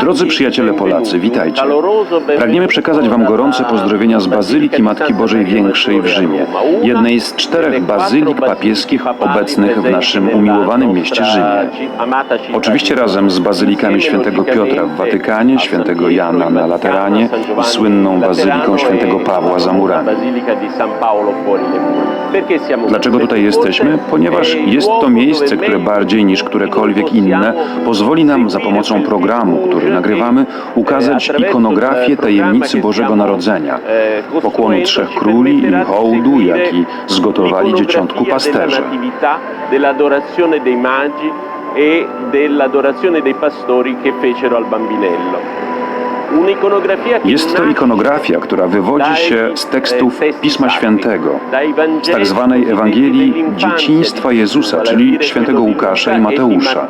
Drodzy przyjaciele Polacy, witajcie. Pragniemy przekazać Wam gorące pozdrowienia z Bazyliki Matki Bożej Większej w Rzymie, jednej z czterech bazylik papieskich obecnych w naszym umiłowanym mieście Rzymie. Oczywiście razem z bazylikami świętego Piotra w Watykanie, świętego Jana na Lateranie i słynną bazyliką świętego Pawła za murami. Dlaczego tutaj jesteśmy? Ponieważ jest to miejsce, które bardziej niż którekolwiek inne pozwoli nam za pomocą programu, który nagrywamy, ukazać ikonografię tajemnicy Bożego Narodzenia, pokłonu trzech króli i hołdu, jaki zgotowali dzieciątku pasterze. e dell'adorazione dei pastori che fecero al bambinello. Jest to ikonografia, która wywodzi się z tekstów dai testi Pisma Świętego, z tak zwanej Ewangelii dzieciństwa Jezusa, czyli świętego Łukasza i Luca Mateusza.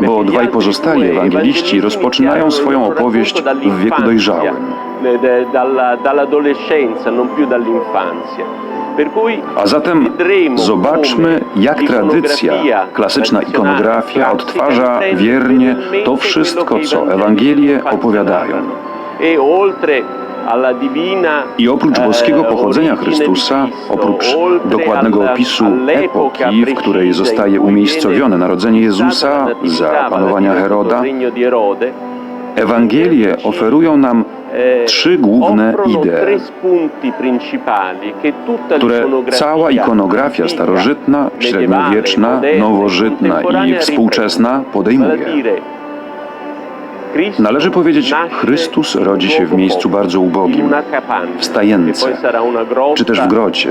Bo dwaj pozostali ewangeliści rozpoczynają swoją opowieść w wieku dojrzałym. A zatem zobaczmy, jak tradycja, klasyczna ikonografia odtwarza wiernie to wszystko, co Ewangelie opowiadają. E I oprócz eh, boskiego pochodzenia Chrystusa, oprócz dokładnego opisu epoki, w której zostaje umiejscowione narodzenie Jezusa za panowania Heroda, Ewangelie oferują nam eh, trzy główne idee, które cała ikonografia starożytna, średniowieczna, nowożytna i współczesna podejmuje. Należy powiedzieć, Chrystus rodzi się w miejscu bardzo ubogim, w stajence, czy też w grocie.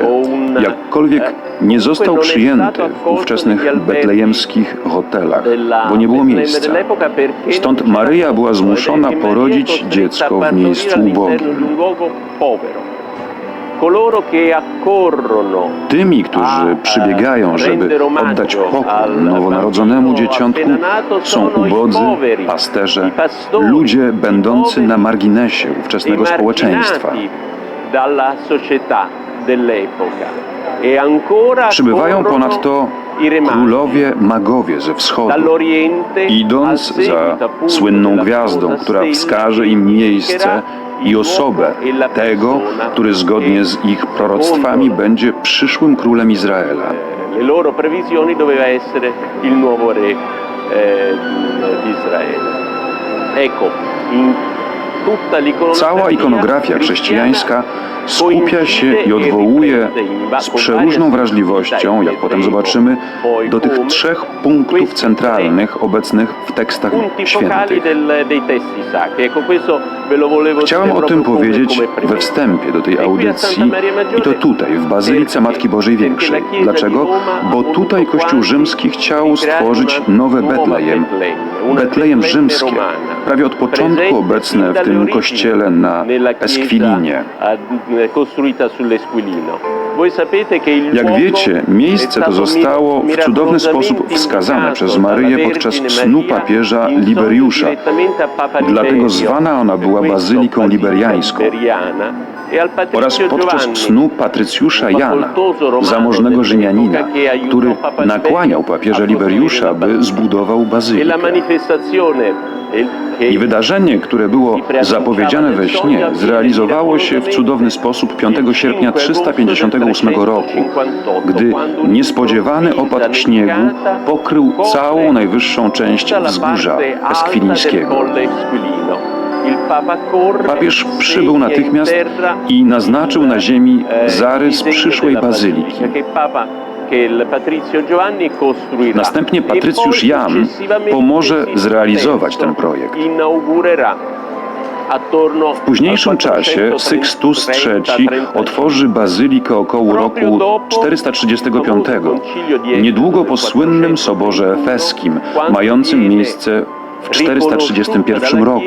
Jakkolwiek nie został przyjęty w ówczesnych betlejemskich hotelach, bo nie było miejsca. Stąd Maryja była zmuszona porodzić dziecko w miejscu ubogim. Tymi, którzy przybiegają, żeby oddać pokój nowonarodzonemu dzieciątku, są ubodzy, pasterze, ludzie będący na marginesie ówczesnego społeczeństwa. E Przybywają ponadto królowie magowie ze wschodu, idąc za słynną gwiazdą, która wskaże im miejsce i osobę tego, który zgodnie z ich proroctwami będzie przyszłym królem Izraela. le loro previsioni doveva essere il nuovo re eh, di Israele. Ecco, Cała ikonografia chrześcijańska skupia się i odwołuje z przeróżną wrażliwością, jak potem zobaczymy, do tych trzech punktów centralnych obecnych w tekstach świętych. Chciałem o tym powiedzieć we wstępie do tej audycji i to tutaj, w Bazylice Matki Bożej Większej. Dlaczego? Bo tutaj Kościół Rzymski chciał stworzyć nowe Betlejem. Betlejem rzymskie, prawie od początku obecne w tym kościele na Esquilinie. Eh, Jak wiecie, miejsce to zostało w cudowny sposób wskazane przez Maryję podczas snu papieża Liberiusza. Dlatego zwana ona była bazyliką liberiańską. Oraz podczas snu patrycjusza Jana, zamożnego Rzymianina, który nakłaniał papieża Liberiusza, by zbudował bazylikę. I wydarzenie, które było zapowiedziane we śnie, zrealizowało się w cudowny sposób 5 sierpnia 358 roku, gdy niespodziewany opad śniegu pokrył całą najwyższą część wzgórza Eskwilińskiego. Papież przybył natychmiast i naznaczył na ziemi zarys przyszłej bazyliki. Następnie Patrycjusz Jan pomoże zrealizować ten projekt. W W późniejszym czasie Sykstus III otworzy bazylikę około roku 435, niedługo po słynnym soborze efeskim, mającym miejsce w 431 roku.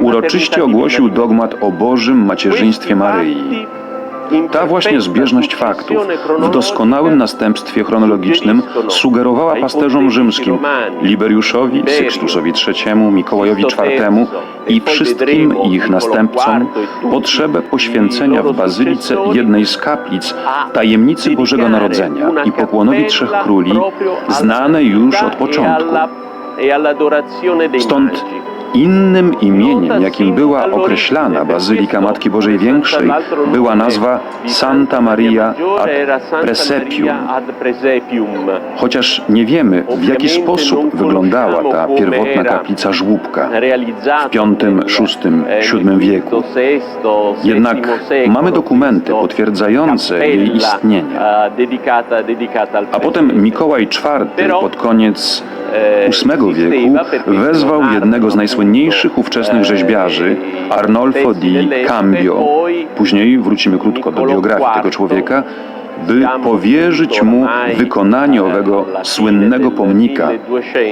Uroczyście ogłosił dogmat o Bożym macierzyństwie Maryi. Ta właśnie zbieżność faktów w doskonałym następstwie chronologicznym sugerowała pasterzom rzymskim, Liberiuszowi, Sykstusowi III, Mikołajowi IV i wszystkim ich następcom potrzebę poświęcenia w bazylice jednej z kaplic tajemnicy Bożego Narodzenia i pokłonowi Trzech Króli znanej już od początku. Stąd innym imieniem, jakim była określana Bazylika Matki Bożej Większej, była nazwa Santa Maria ad Presepium. ad Presepium. Chociaż nie wiemy, w jaki sposób wyglądała ta pierwotna kaplica żłóbka. w V, VI, VII wieku. Jednak mamy dokumenty potwierdzające jej istnienie. A potem Mikołaj IV pod koniec VIII wieku wezwał jednego z najsłynniejszych ówczesnych rzeźbiarzy, Arnolfo di Cambio, później wrócimy krótko do biografii tego człowieka, by powierzyć mu wykonanie owego słynnego pomnika,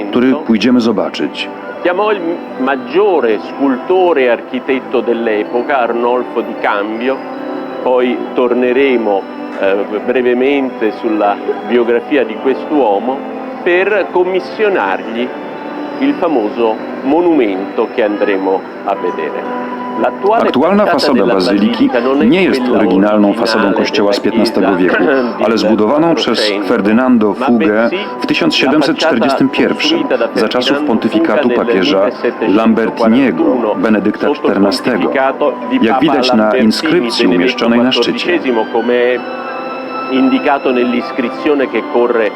który pójdziemy zobaczyć. Chiamò il maggiore scultore e architetto dell'epoca, Arnolfo di Cambio, poi torneremo eh, brevemente sulla biografia di quest'uomo, per commissionargli il famoso monumento che andremo a vedere. Aktualna fasada bazyliki nie jest oryginalną fasadą kościoła z XV wieku, ale zbudowaną przez 400, Ferdynando Fugę w 1741 za czasów pontyfikatu papieża Lambertiniego Benedykta XIV. Jak widać na inskrypcji umieszczonej na szczycie. come indicato nell'iscrizione che corre,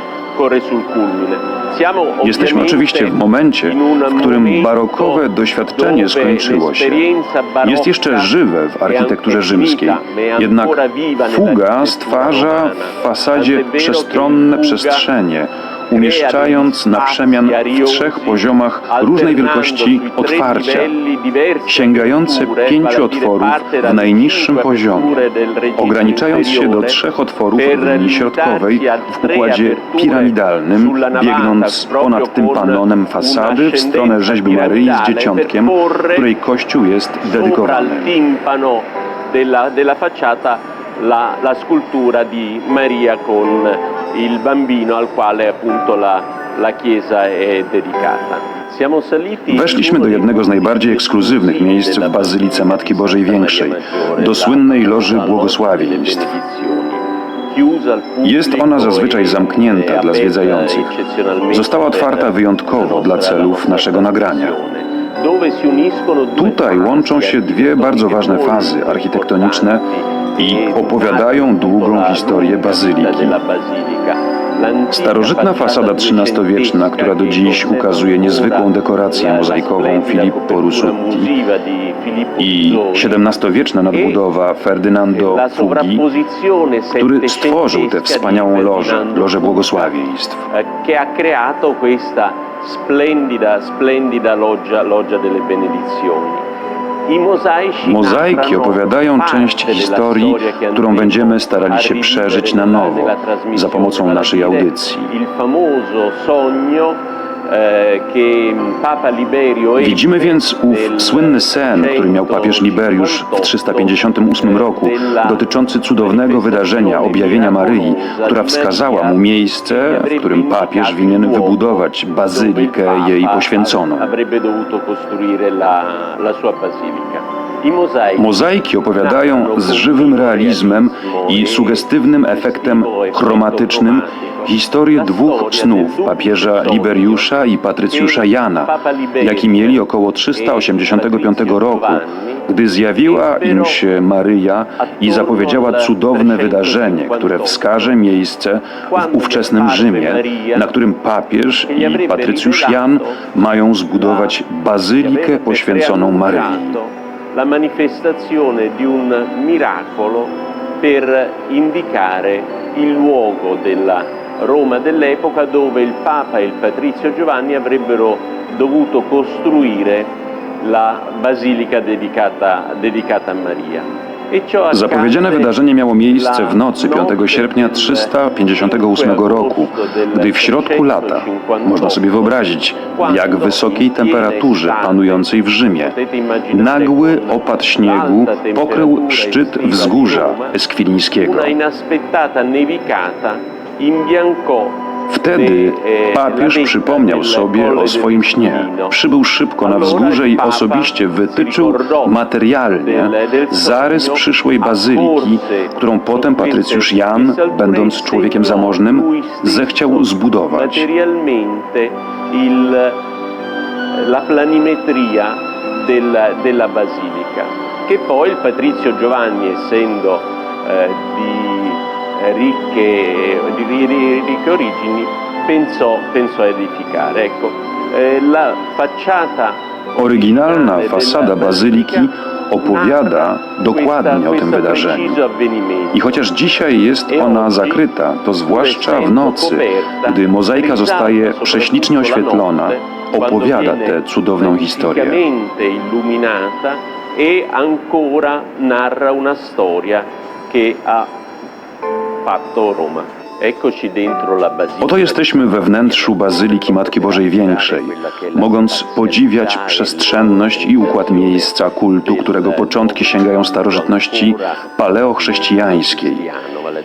Jesteśmy oczywiście w momencie, w którym barokowe doświadczenie skończyło się. Jest jeszcze żywe w architekturze rzymskiej, jednak fuga stwarza w fasadzie przestronne przestrzenie, umieszczając na przemian w trzech poziomach różnej wielkości otwarcia, sięgające pięciu otworów w najniższym poziomie, ograniczając się do trzech otworów w linii środkowej w układzie piramidalnym, biegnąc ponad tym panonem fasady w stronę rzeźby Maryi z dzieciątkiem, której kościół jest dedykowany. della, della facciata la, la scultura di Maria con il bambino al quale appunto la, la chiesa è dedicata. Weszliśmy do jednego z najbardziej ekskluzywnych miejsc w Bazylice Matki Bożej Większej, do słynnej Loży Błogosławieństw. Jest ona zazwyczaj e- zamknięta dla zwiedzających. Została otwarta wyjątkowo la dla celów naszego nagrania. Tutaj łączą się dwie bardzo ważne fazy architektoniczne i opowiadają długą historię bazyliki. Starożytna fasada XIII-wieczna, która do dziś ukazuje niezwykłą dekorację mozaikową Filippo Rusutti i XVII-wieczna nadbudowa Ferdynando Fugi, który stworzył tę wspaniałą lożę, Lożę Błogosławieństw. splendida, splendida loggia, loggia delle benedizioni. Mozaiki opowiadają część historii, którą będziemy starali się przeżyć na nowo za pomocą naszej audycji. Widzimy więc ów słynny sen, który miał papież Liberiusz w 358 roku, dotyczący cudownego wydarzenia objawienia Maryi, która wskazała mu miejsce, w którym papież winien wybudować bazylikę jej poświęconą. Mozaiki opowiadają z żywym realizmem i sugestywnym efektem chromatycznym historię dwóch snów papieża Liberiusza i Patrycjusza Jana, jaki mieli około 385 roku, gdy zjawiła im się Maryja i zapowiedziała cudowne wydarzenie, które wskaże miejsce w ówczesnym Rzymie, na którym papież i Patrycjusz Jan mają zbudować bazylikę poświęconą Maryi. La manifestazione di un miracolo per indicare il luogo della Roma dell'epoca dove il Papa e il Patrizio Giovanni avrebbero dovuto costruire la basilica dedicata, dedicata a Maria. Zapowiedziane wydarzenie miało miejsce w nocy 5 notte sierpnia del 358 roku, gdy w środku lata, można sobie wyobrazić, jak wysokiej temperaturze panującej w Rzymie, nagły opad śniegu pokrył szczyt wzgórza Eskwilińskiego. Wtedy papież przypomniał sobie o swoim śnie. Przybył szybko na wzgórze i osobiście wytyczył materialnie zarys przyszłej bazyliki, którą potem Patrycjusz Jan, będąc człowiekiem zamożnym, zechciał zbudować. la planimetria della, della basilica, che poi il Patrizio Giovanni, essendo eh, di ricche, di ri- ricche origini, pensò, pensò a edificare. Ecco, eh, la facciata Oryginalna fasada bazyliki opowiada dokładnie o tym wydarzeniu. I chociaż dzisiaj jest ona zakryta, to zwłaszcza w nocy, gdy mozaika zostaje prześlicznie oświetlona, opowiada tę cudowną historię. e ancora narra una storia che ha Oto jesteśmy we wnętrzu Bazyliki Matki Bożej Większej, mogąc podziwiać przestrzenność i układ miejsca kultu, którego początki sięgają starożytności paleochrześcijańskiej.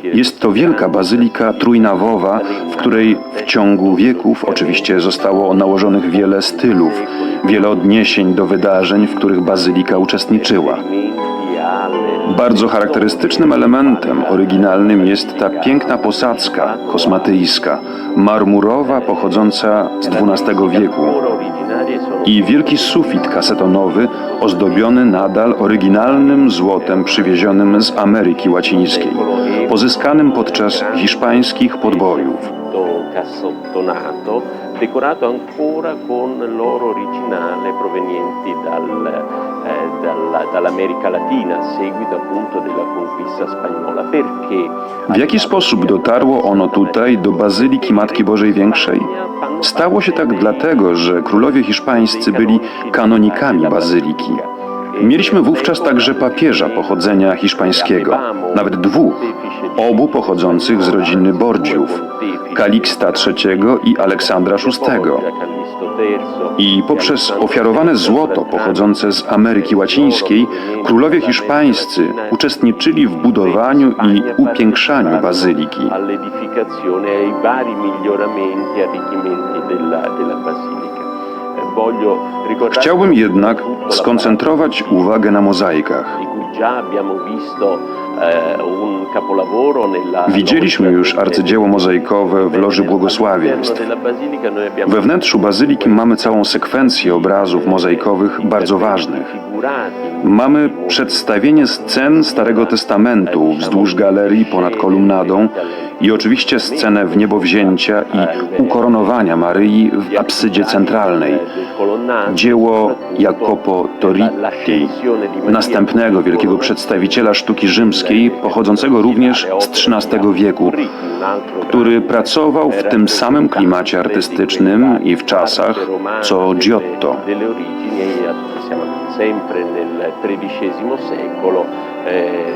Jest to wielka bazylika trójnawowa, w której w ciągu wieków oczywiście zostało nałożonych wiele stylów, wiele odniesień do wydarzeń, w których bazylika uczestniczyła. Bardzo charakterystycznym elementem oryginalnym jest ta piękna posadzka kosmatyjska, marmurowa, pochodząca z XII wieku i wielki sufit kasetonowy ozdobiony nadal oryginalnym złotem przywiezionym z Ameryki Łacińskiej, pozyskanym podczas hiszpańskich podbojów. Decorato ancora con l'oro originale provenienti dal, eh, dalla- dall'America Latina a seguito appunto della conquista spagnola. Perché? W jaki sposób dotarło ono tutaj do Bazyliki Matki Bożej Większej? Stało się tak dlatego, że królowie hiszpańscy byli kanonikami bazyliki. Mieliśmy wówczas także papieża pochodzenia hiszpańskiego, nawet dwóch, obu pochodzących z rodziny Borgiów, Kaliksta III i Aleksandra VI. I poprzez ofiarowane złoto pochodzące z Ameryki Łacińskiej, królowie hiszpańscy uczestniczyli w budowaniu i upiększaniu bazyliki. Chciałbym jednak skoncentrować uwagę na mozaikach. Nella Widzieliśmy już arcydzieło mozaikowe w Loży Błogosławieństw. We wnętrzu bazyliki mamy całą sekwencję obrazów mozaikowych bardzo ważnych. Mamy przedstawienie scen Starego Testamentu wzdłuż galerii ponad kolumnadą i oczywiście scenę wniebowzięcia i ukoronowania Maryi w absydzie centralnej. Dzieło Jacopo Toritti, następnego wielkiego przedstawiciela sztuki rzymskiej, pochodzącego również z XIII wieku, który pracował w tym samym klimacie artystycznym i w czasach co Giotto. eh,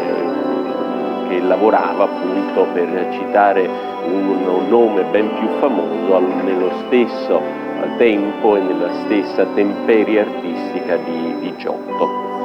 che lavorava appunto per citare un, nome ben più famoso nello stesso tempo e nella stessa temperie artistica di, di Giotto.